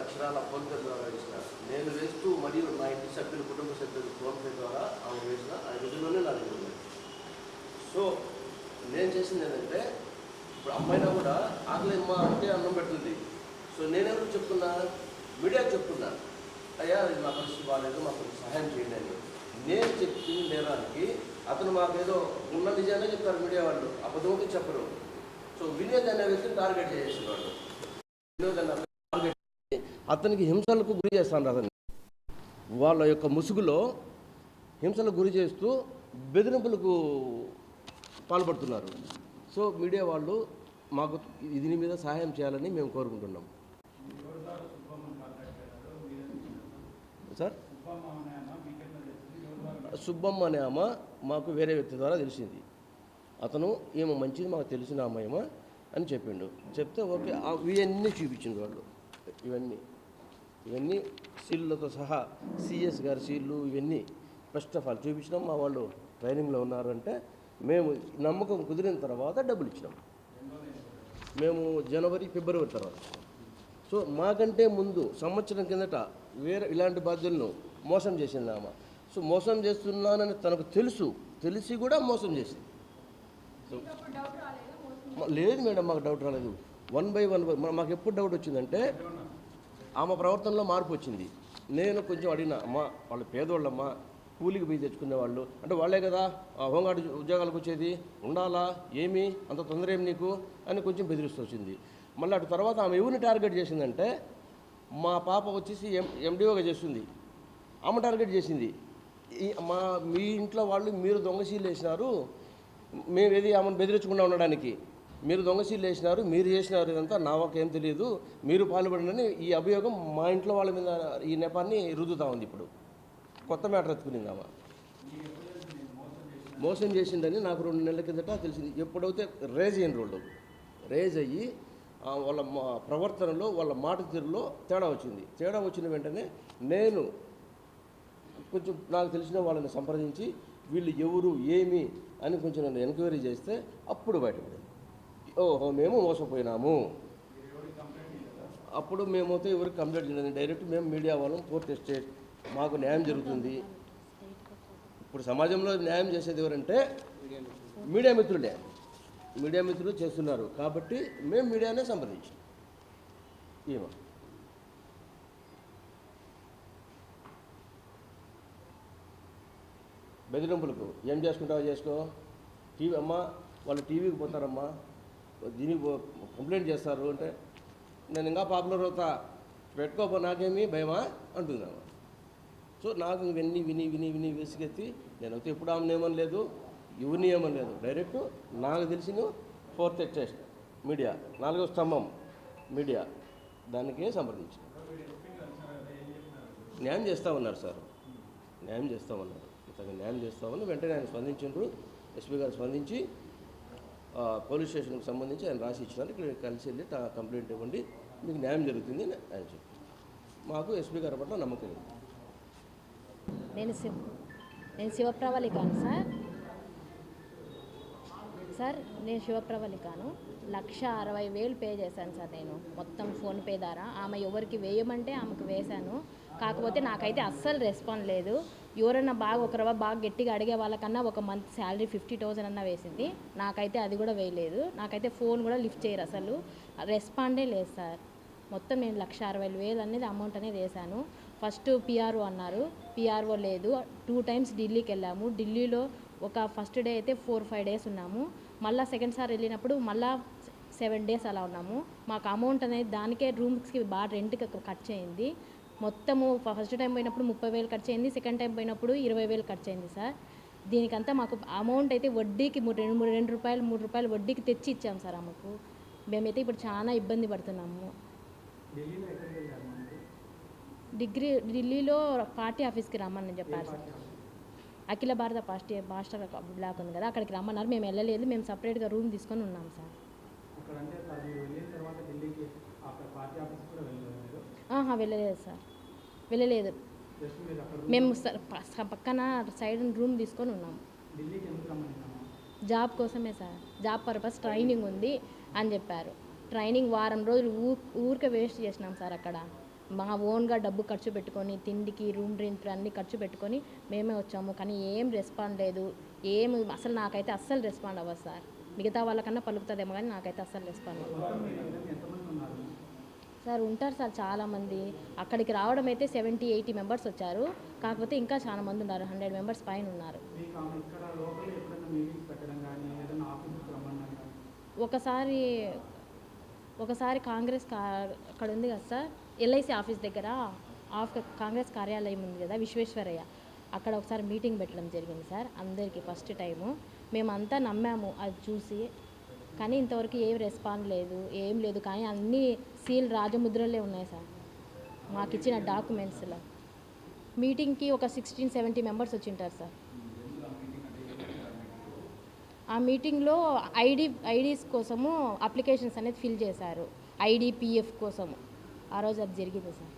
అక్షరాల ఫోన్పే ద్వారా వేసిన నేను వేస్తూ మరియు నా ఇంటి సభ్యులు కుటుంబ సభ్యులు ఫోన్పే ద్వారా ఆమె వేసిన ఆ రోజుల్లోనే నా దగ్గర సో నేను చేసింది ఏంటంటే ఇప్పుడు అమ్మాయినా కూడా ఆకలి మా అంటే అన్నం పెడుతుంది. సో నేనెవరు చెప్తున్నా? మీడియా చెప్తున్నా. అయ్యా ఇది మా పరిస్థితి బాగాలేదు మాకు సహాయం చేయండి అని. నేను చెప్పిన నేరానికి అతను మాకేదో ఉన్న నిజానే చెప్తారు మీడియా వాళ్ళు అబద్ధమవుతే చెప్పరు. సో వినేది అనే వ్యక్తిని టార్గెట్ చేసేవాళ్ళు వాళ్ళు వినోద్ అన్న టార్గెట్ అతనికి హింసలకు గురి చేస్తాను అతన్ని వాళ్ళ యొక్క ముసుగులో హింసలకు గురి చేస్తూ బెదిరింపులకు పాల్పడుతున్నారు. సో మీడియా వాళ్ళు మాకు దీని మీద సహాయం చేయాలని మేము కోరుకుంటున్నాం. సార్? సుబ్బమ్మ అనే ఆమె మాకు వేరే వ్యక్తి ద్వారా తెలిసింది. అతను ఏమో మంచిది మాకు తెలిసిన అమ్మాయమా అని చెప్పిండు. చెప్తే ఓకే ఇవన్నీ చూపించింది వాళ్ళు ఇవన్నీ. ఇవన్నీ సీళ్ళతో సహా సిఎస్ గారి సీళ్ళు ఇవన్నీ. ఫస్ట్ ఆఫ్ ఆల్ చూపించినాం మా వాళ్ళు ట్రైనింగ్లో ఉన్నారంటే మేము నమ్మకం కుదిరిన తర్వాత డబ్బులు ఇచ్చినాం. మేము జనవరి ఫిబ్రవరి తర్వాత సో మాకంటే ముందు సంవత్సరం కిందట వేరే ఇలాంటి బాధ్యులను మోసం చేసింది ఆమె. సో మోసం చేస్తున్నానని తనకు తెలుసు. తెలిసి కూడా మోసం చేసింది. సో లేదు మేడం మాకు డౌట్ రాలేదు. వన్ బై వన్ బై మాకు ఎప్పుడు డౌట్ వచ్చిందంటే ఆమె ప్రవర్తనలో మార్పు వచ్చింది. నేను కొంచెం అడిగిన అమ్మా వాళ్ళు పేదోళ్ళమ్మా కూలికి పోయి తెచ్చుకునే వాళ్ళు అంటే వాళ్ళే కదా హోంగార్డు ఉద్యోగాలకు వచ్చేది ఉండాలా ఏమి అంత తొందర ఏమి నీకు అని కొంచెం బెదిరిస్తూ వచ్చింది. మళ్ళీ అటు తర్వాత ఆమె ఎవరిని టార్గెట్ చేసిందంటే మా పాప వచ్చేసి ఎం ఎండిఓగా చేస్తుంది. ఆమె టార్గెట్ చేసింది. మా మీ ఇంట్లో వాళ్ళు మీరు దొంగశీలు వేసినారు మేము ఏది ఆమెను బెదిరించకుండా ఉండడానికి. మీరు దొంగశీలు వేసినారు మీరు చేసినారు ఇదంతా నాకేం తెలియదు మీరు పాల్పడినని ఈ అభియోగం మా ఇంట్లో వాళ్ళ మీద ఈ నెపాన్ని రుద్దుతా ఉంది ఇప్పుడు. కొత్త మ్యాటర్ ఎత్తుకునిందామా మోసం చేసిందని నాకు రెండు నెలల కిందట తెలిసింది. ఎప్పుడైతే రేజ్ అయిన రోడ్డు రేజ్ అయ్యి వాళ్ళ మా ప్రవర్తనలో వాళ్ళ మాట తీరులో తేడా వచ్చింది. తేడా వచ్చిన వెంటనే నేను కొంచెం నాకు తెలిసిన వాళ్ళని సంప్రదించి వీళ్ళు ఎవరు ఏమి అని కొంచెం నన్ను ఎంక్వైరీ చేస్తే అప్పుడు బయటపడింది. ఓహో మేము మోసపోయినాము. అప్పుడు మేమైతే ఎవరికి కంప్లైంట్ చేయలేదు. డైరెక్ట్ మేము మీడియా వాళ్ళం కోర్టు ఎస్టేట్ మాకు న్యాయం జరుగుతుంది. ఇప్పుడు సమాజంలో న్యాయం చేసేది ఎవరంటే మీడియా మిత్రులే. మీడియా మిత్రులు చేస్తున్నారు. కాబట్టి మేము మీడియానే సంప్రదించాం. ఏమో. బెదిరింపులకు ఏం చేసుకుంటావో చేసుకో. టీవీ అమ్మ వాళ్ళు టీవీకి పోతారమ్మా. దీనికి కంప్లైంట్ చేస్తారు అంటే నేను ఇంకా పాపులర్ అవుతా. పెట్టుకోపో నాకేమి భయమా? అంటున్నాను సో నాకు ఇవన్నీ విని విని విని విసిగెత్తి నేనైతే ఎప్పుడు ఆమె ఏమని లేదు ఎవరిని ఏమని లేదు. డైరెక్ట్ నాకు తెలిసిన ఫోర్త్ టెస్ట్ మీడియా నాలుగో స్తంభం మీడియా దానికే సంప్రదించి న్యాయం చేస్తా ఉన్నారు సార్. న్యాయం చేస్తా ఉన్నారు. ఇతను న్యాయం చేస్తామని వెంటనే ఆయన స్పందించారు ఎస్పీ గారు స్పందించి పోలీస్ స్టేషన్కి సంబంధించి ఆయన రాసి ఇచ్చినారు ఇక్కడ కలిసి వెళ్ళి కంప్లైంట్ ఇవ్వండి. మీకు న్యాయం జరుగుతుంది అని ఆయన చెప్పారు. మాకు ఎస్పీ గారి పట్ల నమ్మకం లేదు. నేను శివ నేను శివప్రవళికాను సార్. సార్ నేను శివప్రవళికాను లక్ష అరవై వేలు పే చేశాను సార్ నేను. మొత్తం ఫోన్పే ద్వారా. ఆమె ఎవరికి వేయమంటే ఆమెకు వేశాను. కాకపోతే నాకైతే అస్సలు రెస్పాండ్ లేదు. ఎవరన్నా బాగా ఒక రవ్వ బాగా గట్టిగా అడిగే వాళ్ళకన్నా ఒక మంత్ శాలరీ ఫిఫ్టీ థౌసండ్ అన్నా వేసింది. నాకైతే అది కూడా వేయలేదు. నాకైతే ఫోన్ కూడా లిఫ్ట్ చేయరు అసలు. రెస్పాండే లేదు సార్. మొత్తం నేను లక్ష అరవై వేలు అనేది అమౌంట్ అనేది వేశాను. ఫస్ట్ పిఆర్ఓ అన్నారు. పిఆర్ఓ లేదు. టూ టైమ్స్ ఢిల్లీకి వెళ్ళాము. ఢిల్లీలో ఒక ఫస్ట్ డే అయితే ఫోర్ ఫైవ్ డేస్ ఉన్నాము. మళ్ళీ సెకండ్ సార్ వెళ్ళినప్పుడు మళ్ళీ సెవెన్ డేస్ అలా ఉన్నాము. మాకు అమౌంట్ అనేది దానికే రూమ్స్కి బాగా రెంట్కి కట్ అయింది మొత్తము ఫస్ట్ టైం పోయినప్పుడు ముప్పై వేలు ఖర్చు అయింది సెకండ్ టైం పోయినప్పుడు ఇరవై వేలు ఖర్చు అయింది సార్. దీనికంతా మాకు అమౌంట్ అయితే వడ్డీకి రెండు మూడు రెండు రూపాయలు మూడు రూపాయలు వడ్డీకి తెచ్చి ఇచ్చాం సార్ ఆమెకు మేమైతే ఇప్పుడు చాలా ఇబ్బంది పడుతున్నాము. డిగ్రీ ఢిల్లీలో పార్టీ ఆఫీస్కి రమ్మని చెప్పారు సార్. అఖిల భారత పార్టీ మాస్టర్ బ్లాక్ ఉంది కదా అక్కడికి రమ్మన్నారు. మేము వెళ్ళలేదు మేము సపరేట్గా రూమ్ తీసుకొని ఉన్నాం సార్. వెళ్ళలేదు సార్. వెళ్ళలేదు. మేము పక్కన సైడ్ రూమ్ తీసుకొని ఉన్నాం. జాబ్ కోసమే సార్. జాబ్ పర్పస్ ట్రైనింగ్ ఉంది అని చెప్పారు. ట్రైనింగ్ వారం రోజులు ఊ ఊరికే వేస్ట్ చేసినాం సార్ అక్కడ. మా ఓన్గా డబ్బు ఖర్చు పెట్టుకొని తిండికి రూమ్ రెంట్ అన్నీ ఖర్చు పెట్టుకొని మేమే వచ్చాము. కానీ ఏం రెస్పాండ్ లేదు. ఏం అసలు నాకైతే అస్సలు రెస్పాండ్ అవ్వదు సార్. మిగతా వాళ్ళకన్నా పలుకుతుందేమో కానీ నాకైతే అస్సలు రెస్పాండ్ అవ్వదు మొత్తం మీరు ఏదైనా ఎంతమంది ఉన్నారు సార్ ఉంటారు సార్ చాలామంది. అక్కడికి రావడం అయితే సెవెంటీ ఎయిటీ మెంబర్స్ వచ్చారు. కాకపోతే ఇంకా చాలా మంది ఉన్నారు. హండ్రెడ్ మెంబర్స్ పైన ఉన్నారు. ఒకసారి ఒకసారి కాంగ్రెస్ కా అక్కడ ఉంది కదా సార్. ఎల్ఐసి ఆఫీస్ దగ్గర ఆఫ్ కాంగ్రెస్ కార్యాలయం ఉంది కదా విశ్వేశ్వరయ్య. అక్కడ ఒకసారి మీటింగ్ పెట్టడం జరిగింది సార్ అందరికీ ఫస్ట్ టైము. మేమంతా నమ్మాము. అది చూసి కానీ ఇంతవరకు ఏం రెస్పాండ్ లేదు ఏం లేదు. కానీ అన్నీ సీల్ రాజముద్రలే ఉన్నాయి సార్. మాకు ఇచ్చిన డాక్యుమెంట్స్లో మీటింగ్కి ఒక సిక్స్టీన్ సెవెంటీ మెంబర్స్ వచ్చింటారు సార్. ఆ మీటింగ్లో ఐడి ఐడీస్ కోసము అప్లికేషన్స్ అనేది ఫిల్ చేశారు. ఐడి పిఎఫ్ కోసము. ఆ రోజు అది జరిగింది సార్.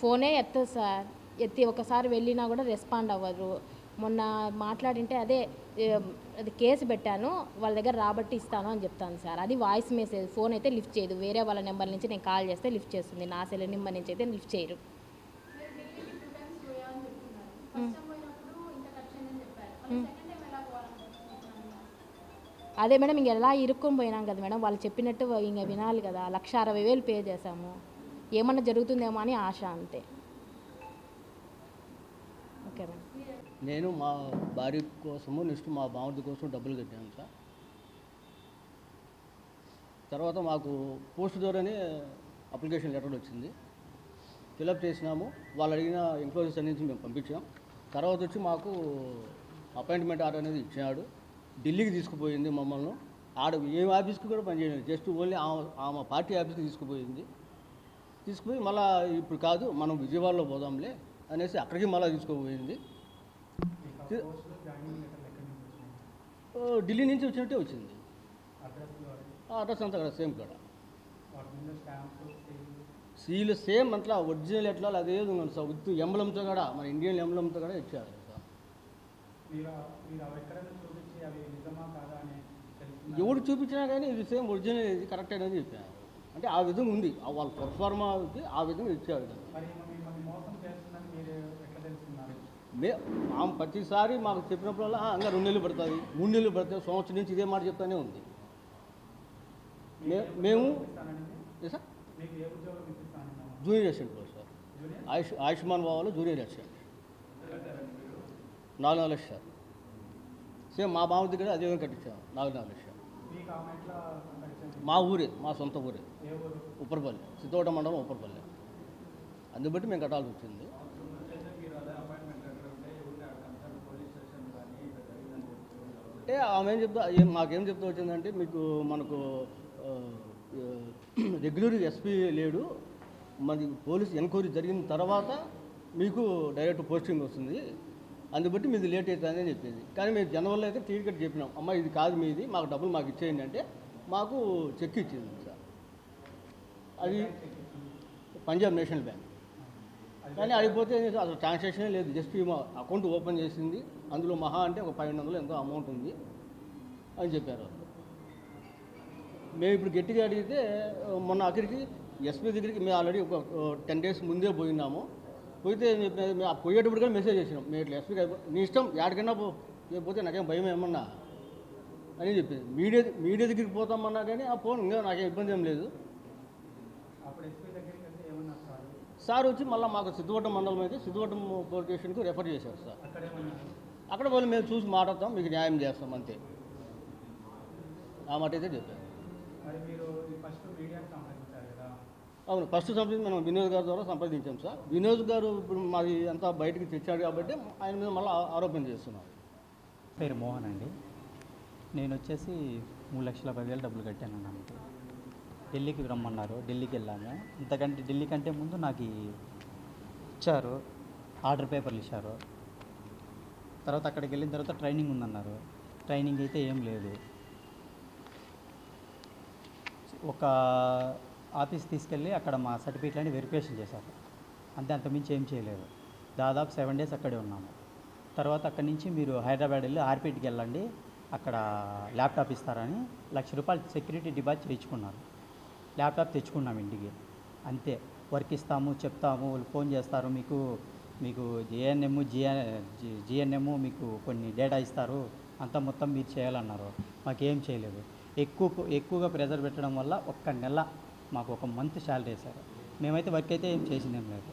ఫోనే ఎత్తదు సార్. ఎత్తి ఒకసారి వెళ్ళినా కూడా రెస్పాండ్ అవ్వరు మొన్న మాట్లాడింటే అదే అది కేసు పెట్టాను వాళ్ళ దగ్గర రాబట్టి ఇస్తాను అని చెప్తాను సార్. అది వాయిస్ మెసేజ్ ఫోన్ అయితే లిఫ్ట్ చేయదు. వేరే వాళ్ళ నెంబర్ నుంచి నేను కాల్ చేస్తే లిఫ్ట్ చేస్తుంది. నా సెల్ నెంబర్ నుంచి అయితే లిఫ్ట్ చేయరు. అదే మేడం ఇంక ఎలా ఇరుక్కొని పోయినాం కదా మేడం. వాళ్ళు చెప్పినట్టు ఇంక వినాలి కదా. లక్ష అరవై వేలు పే చేసాము ఏమన్నా జరుగుతుందేమో అని ఆశ అంతే. Okay madam. నేను మా భార్య కోసము నెక్స్ట్ మా బామర్ది కోసం డబ్బులు కట్టాను సార్. తర్వాత మాకు పోస్ట్ ద్వారానే అప్లికేషన్ లెటర్ వచ్చింది. ఫిలప్ చేసినాము. వాళ్ళు అడిగిన ఎంక్వైరీస్ అనేది మేము పంపించాం. తర్వాత వచ్చి మాకు అపాయింట్మెంట్ ఆర్డర్ అనేది ఇచ్చినాడు. ఢిల్లీకి తీసుకుపోయింది మమ్మల్ని. ఆడ ఏ ఆఫీస్కి కూడా పనిచేయలేదు జస్ట్ ఓన్లీ ఆమె ఆమె పార్టీ ఆఫీస్కి తీసుకుపోయింది. తీసుకుపోయి మళ్ళీ ఇప్పుడు కాదు మనం విజయవాడలో పోదాంలే అనేసి అక్కడికి మళ్ళీ తీసుకుపోయింది. ఢిల్లీ నుంచి వచ్చినట్టే వచ్చింది. అడ్రస్ ఆ అడ్రస్ అంతా అక్కడ సేమ్ కాడ. సీలు సేమ్ అట్లా ఒరిజినల్ ఎట్లా అదే ఉంది సార్ విత్ ఎంబలంతో కూడా మన ఇండియన్ ఎంబలంతో కూడా ఇచ్చారు సార్. ఎవడు చూపించినా కానీ ఇది సేమ్ ఒరిజినల్ ఇది కరెక్ట్ అనేది చెప్పారు. అంటే ఆ విధంగా ఉంది. వాళ్ళ పర్ఫార్మా ఆ విధంగా ఇచ్చారు. కదా ఈమె మిమ్మల్ని మోసం చేస్తుందని మీరు ఎట్లా తెలుసుకున్నారు మే ఆమె ప్రతిసారి మాకు చెప్పినప్పుడల్లా "ఆ, ఇంకా రెండు నెలలు పడుతుంది మూడు నెలలు పడుతుంది సంవత్సరం నుంచి ఇదే మాట చెప్తానే ఉంది. మే- మేము sir junior assistant sir Ayush Ayushman బావాలో junior assistant నాలుగు నాలుగు లక్షలు సేమ్ మా బావ దగ్గర అదే కట్టించాము నాలుగు నాలుగు లక్షలు. మా ఊరే మా సొంత ఊరే. ఉప్పరపల్లి సిద్ధోట మండలం ఉప్పరపల్లి. అందుని బట్టి మేము కట్టాల్సి వచ్చింది. అంటే ఆమె ఏం చెప్తా మాకేం చెప్తా వచ్చిందంటే మీకు మనకు రెగ్యులర్ ఎస్పీ లేడు మరి పోలీస్ ఎంక్వైరీ జరిగిన తర్వాత మీకు డైరెక్ట్ పోస్టింగ్ వస్తుంది. అందుబట్టి మీది లేట్ అవుతుంది అని చెప్పేది. కానీ మేము జనవరిలో అయితే టికెట్ చెప్పినాం. అమ్మ ఇది కాదు మీది మాకు డబ్బులు మాకు ఇచ్చేయండి అంటే మాకు చెక్ ఇచ్చింది సార్. అది పంజాబ్ నేషనల్ బ్యాంక్. కానీ అడిగిపోతే అసలు ట్రాన్సాక్షనే లేదు. జస్ట్ ఈమె అకౌంట్ ఓపెన్ చేసింది. అందులో మహా అంటే ఒక పన్నెండు వందలు ఎంతో అమౌంట్ ఉంది అని చెప్పారు. మేము ఇప్పుడు గట్టిగా అడిగితే మొన్న అక్కడికి ఎస్పీ దగ్గరికి మేము ఆల్రెడీ ఒక టెన్ డేస్ ముందే పోయినాము. పోయితే మేము పోయేటప్పుడు కూడా మెసేజ్ చేసినాం. మేము ఇట్లా ఎస్పీ నీ ఇష్టం ఎక్కడికైనా పో పోతే నాకేం భయం ఏమన్నా? అని చెప్పింది. మీడియా మీడియా దగ్గరికి పోతామన్నా కానీ ఆ ఫోన్ ఇంకా నాకేం ఇబ్బంది ఏం లేదు. అప్పుడు ఎస్పీ దగ్గర సార్ వచ్చి మళ్ళీ మాకు సిద్ధవటం మండలం అయితే సిద్ధవటం పోలీస్ స్టేషన్కి రెఫర్ చేశారు సార్. అక్కడ వాళ్ళు మేము చూసి మాట్లాడతాం మీకు న్యాయం చేస్తాం అంతే. ఆ మాట అయితే చెప్పారు. అవును ఫస్ట్ సంప్రదించి మనం వినోద్ గారి ద్వారా సంప్రదించాం సార్. వినోద్ గారు ఇప్పుడు మాది అంతా బయటికి తెచ్చాడు కాబట్టి ఆయన మీద మళ్ళీ ఆరోపణ చేస్తున్నాం. పేరు మోహన్ అండి. నేను వచ్చేసి మూడు లక్షల పదివేలు డబ్బులు కట్టాను అన్నమాట ఢిల్లీకి రమ్మన్నారు. ఢిల్లీకి వెళ్ళాము. ఇంతకంటే ఢిల్లీ కంటే ముందు నాకు ఇచ్చారు. ఆర్డర్ పేపర్లు ఇచ్చారు. తర్వాత అక్కడికి వెళ్ళిన తర్వాత ట్రైనింగ్ ఉందన్నారు. ట్రైనింగ్ అయితే ఏం లేదు. ఒక ఆఫీస్ తీసుకెళ్ళి అక్కడ మా సర్టిఫికేట్లని వెరిఫికేషన్ చేశారు. అంతే అంతమించి ఏం చేయలేదు. దాదాపు సెవెన్ డేస్ అక్కడే ఉన్నాము. తర్వాత అక్కడి నుంచి మీరు హైదరాబాద్ వెళ్ళి ఆర్పీటీకి వెళ్ళండి. అక్కడ ల్యాప్టాప్ ఇస్తారని లక్ష రూపాయలు సెక్యూరిటీ డిపాజిట్ చేయించుకున్నారు ల్యాప్టాప్ తెచ్చుకున్నాం ఇంటికి. అంతే. వర్క్ ఇస్తాము చెప్తాము వాళ్ళు ఫోన్ చేస్తారు మీకు మీకు జిఎన్ఎం జిఎ జిఎన్ఎం మీకు కొన్ని డేటా ఇస్తారు అంతా మొత్తం మీరు చేయాలన్నారు. మాకేం చేయలేదు. ఎక్కువ ఎక్కువగా ప్రెజర్ పెట్టడం వల్ల ఒక్క నెల మాకు ఒక మంత్ శాలరీ వేశారు. మేమైతే వర్క్ అయితే ఏం చేసిందేం లేదు.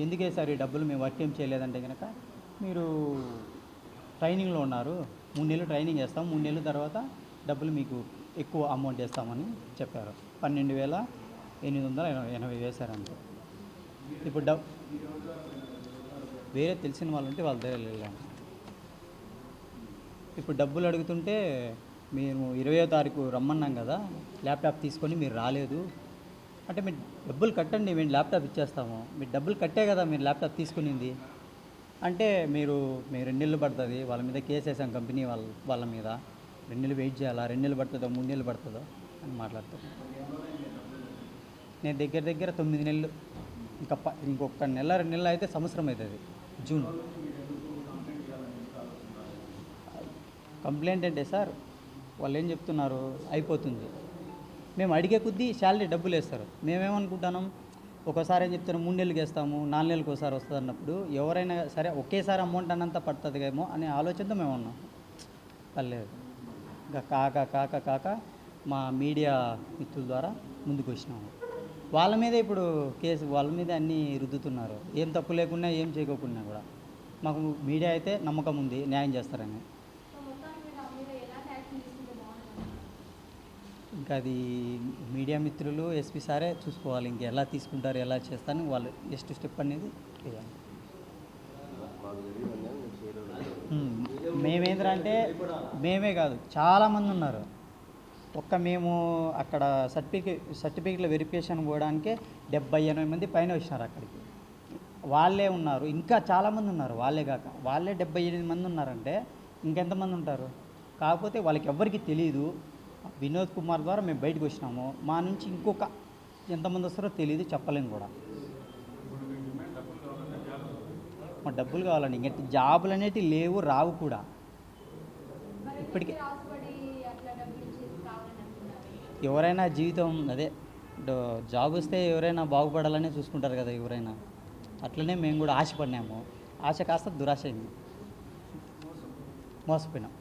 ఎందుకు వేశారు ఈ డబ్బులు? మేము వర్క్ ఏం చేయలేదంటే కనుక మీరు ట్రైనింగ్లో ఉన్నారు. మూడు నెలలు ట్రైనింగ్ చేస్తాం. మూడు నెలల తర్వాత డబ్బులు మీకు ఎక్కువ అమౌంట్ వేస్తామని చెప్పారు. పన్నెండు వేల ఎనిమిది వందల ఎనభై ఎనభై ఇప్పుడు డబ్ వేరే తెలిసిన వాళ్ళు ఉంటే వాళ్ళ దగ్గర వెళ్ళాను ఇప్పుడు డబ్బులు అడుగుతుంటే మేము ఇరవయో తారీఖు రమ్మన్నాం కదా ల్యాప్టాప్ తీసుకొని మీరు రాలేదు. అంటే మీరు డబ్బులు కట్టండి మేము ల్యాప్టాప్ ఇచ్చేస్తాము. మీరు డబ్బులు కట్టే కదా మీరు ల్యాప్టాప్ తీసుకునింది. అంటే మీరు మీరు రెండు నెలలు పడుతుంది వాళ్ళ మీద కేసు వేసాం కంపెనీ వాళ్ళ వాళ్ళ మీద. రెండు నెలలు వెయిట్ చేయాలా? రెండు నెలలు పడుతుందో? మూడు నెలలు పడుతుందో? అని మాట్లాడుతారు నేను దగ్గర దగ్గర తొమ్మిది నెలలు. ఇంకా ప ఇంకొక నెల రెండు నెలలు అయితే సంవత్సరం అవుతుంది. జూన్. కంప్లైంట్ అంటే సార్? వాళ్ళు ఏం చెప్తున్నారు? అయిపోతుంది. మేము అడిగే కొద్దీ శాలరీ డబ్బులు వేస్తారు. మేమేమనుకుంటున్నాం? ఒకసారి ఏం చెప్తున్నాం మూడు నెలలకి వేస్తాము నాలుగు నెలలకు ఒకసారి వస్తుంది అన్నప్పుడు ఎవరైనా సరే ఒకేసారి అమౌంట్ అన్నంత పడుతుంది ఏమో అనే ఆలోచనతో మేము ఉన్నాం పర్లేదు. ఇంకా కాక కాక కాక మా మీడియా మిత్రుల ద్వారా ముందుకు వచ్చినాము. వాళ్ళ మీద ఇప్పుడు కేసు వాళ్ళ మీద అన్నీ రుద్దుతున్నారు. ఏం తప్పు లేకున్నా ఏం చేయకోకుండా కూడా. మాకు మీడియా అయితే నమ్మకం ఉంది న్యాయం చేస్తారని. ఇంకా అది మీడియా మిత్రులు ఎస్పీ సారే చూసుకోవాలి. ఇంక ఎలా తీసుకుంటారు ఎలా చేస్తారని వాళ్ళు నెక్స్ట్ స్టెప్ అనేది మేమేంద్రా అంటే మేమే కాదు చాలామంది ఉన్నారు. ఒక్క మేము అక్కడ సర్టిఫికేట్ సర్టిఫికేట్ల వెరిఫికేషన్ పోవడానికే డెబ్బై ఎనభై మంది పైన వచ్చినారు అక్కడికి. వాళ్ళే ఉన్నారు. ఇంకా చాలామంది ఉన్నారు. వాళ్ళే కాక. వాళ్ళే డెబ్బై ఎనిమిది మంది ఉన్నారంటే ఇంకెంతమంది ఉంటారు? కాకపోతే వాళ్ళకి ఎవరికి తెలియదు వినోద్ కుమార్ ద్వారా మేము బయటకు వచ్చినాము. మా నుంచి ఇంకొక ఎంతమంది వస్తారో తెలియదు చెప్పలేము కూడా. మా డబ్బులు కావాలండి. ఇంక జాబులు అనేటివి లేవు రావు కూడా. ఇప్పటికే ఎవరైనా జీవితం అదే జాబ్ వస్తే ఎవరైనా బాగుపడాలనే చూసుకుంటారు కదా ఎవరైనా. అట్లనే మేము కూడా ఆశపడినాము. ఆశ కాస్త దురాశ అయింది. మోసపోయినాం.